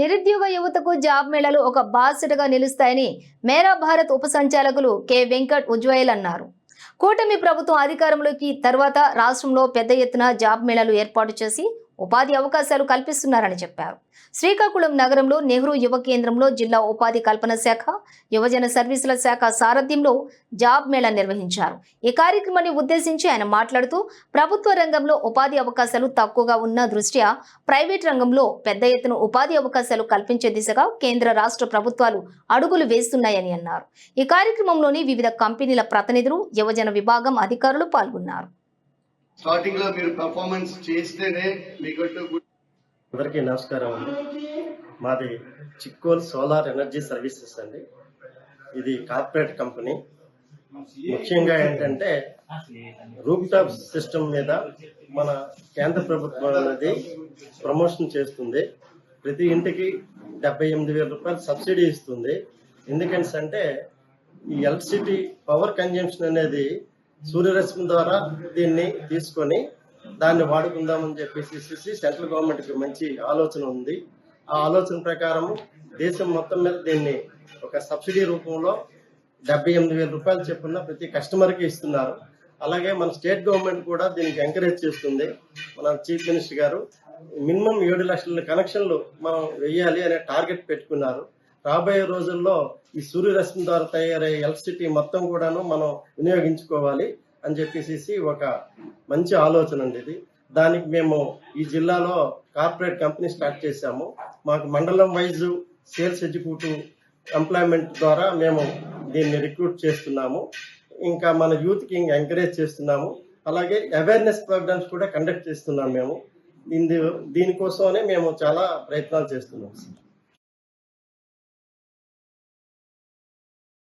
నిరుద్యోగ యువతకు జాబ్ మేళలు ఒక బాధ్యతగా నిలుస్తాయని మేరా భారత్ ఉప సంచాలకులు కె. వెంకట్ ఉజ్వయల్ అన్నారు. కూటమి ప్రభుత్వం అధికారంలోకి తర్వాత రాష్ట్రంలో పెద్ద ఎత్తున జాబ్ మేళలు ఏర్పాటు చేసి ఉపాధి అవకాశాలు కల్పిస్తున్నారని చెప్పారు. శ్రీకాకుళం నగరంలో నెహ్రూ యువ కేంద్రంలో జిల్లా ఉపాధి కల్పన శాఖ యువజన సర్వీసుల శాఖ సారథ్యంలో జాబ్ మేళా నిర్వహించారు. ఈ కార్యక్రమాన్ని ఉద్దేశించి ఆయన మాట్లాడుతూ ప్రభుత్వ రంగంలో ఉపాధి అవకాశాలు తక్కువగా ఉన్న దృష్ట్యా ప్రైవేట్ రంగంలో పెద్ద ఎత్తున ఉపాధి అవకాశాలు కల్పించే దిశగా కేంద్ర రాష్ట్ర ప్రభుత్వాలు అడుగులు వేస్తున్నాయని అన్నారు. ఈ కార్యక్రమంలోని వివిధ కంపెనీల ప్రతినిధులు యువజన విభాగం అధికారులు పాల్గొన్నారు. స్టార్టింగ్లో మీరు పర్ఫార్మెన్స్ చేస్తేనే మీకు గుడ్ అందరికీ నమస్కారం అండి. మాది చిక్కోల్ సోలార్ ఎనర్జీ సర్వీసెస్ అండి. ఇది కార్పొరేట్ కంపెనీ. ముఖ్యంగా ఏంటంటే రూప్ టాప్ సిస్టమ్ మీద మన కేంద్ర ప్రభుత్వం అనేది ప్రమోషన్ చేస్తుంది. ప్రతి ఇంటికి డెబ్బై ఎనిమిది వేల రూపాయలు సబ్సిడీ ఇస్తుంది. ఎందుకంటే అంటే ఈ ఎలక్ట్రిసిటీ పవర్ కన్జంప్షన్ అనేది సూర్యరశ్మి ద్వారా దీన్ని తీసుకొని దాన్ని వాడుకుందామని చెప్పేసి సెంట్రల్ గవర్నమెంట్కి మంచి ఆలోచన ఉంది. ఆ ఆలోచన ప్రకారం దేశం మొత్తం మీద దీన్ని ఒక సబ్సిడీ రూపంలో డెబ్బై ఎనిమిది వేల రూపాయలు చెప్పున ప్రతి కస్టమర్కి ఇస్తున్నారు. అలాగే మన స్టేట్ గవర్నమెంట్ కూడా దీనికి ఎంకరేజ్ చేస్తుంది. మన చీఫ్ మినిస్టర్ గారు మినిమం ఏడు లక్షల కనెక్షన్లు మనం వెయ్యాలి అనే టార్గెట్ పెట్టుకున్నారు. రాబోయే రోజుల్లో ఈ సూర్యరశ్మి ద్వారా తయారయ్యే ఎలక్ట్రిసిటీ మొత్తం కూడాను మనం వినియోగించుకోవాలి అని చెప్పేసి ఒక మంచి ఆలోచన అండి ఇది. దానికి మేము ఈ జిల్లాలో కార్పొరేట్ కంపెనీ స్టార్ట్ చేశాము. మాకు మండలం వైజ్ సేల్స్ ఎగ్జిక్యూటివ్ ఎంప్లాయ్మెంట్ ద్వారా మేము దీన్ని రిక్రూట్ చేస్తున్నాము. ఇంకా మన యూత్కి ఇంకా ఎంకరేజ్ చేస్తున్నాము. అలాగే అవేర్నెస్ ప్రోగ్రామ్స్ కూడా కండక్ట్ చేస్తున్నాం మేము. దీని దీనికోసమనే మేము చాలా ప్రయత్నాలు చేస్తున్నాం.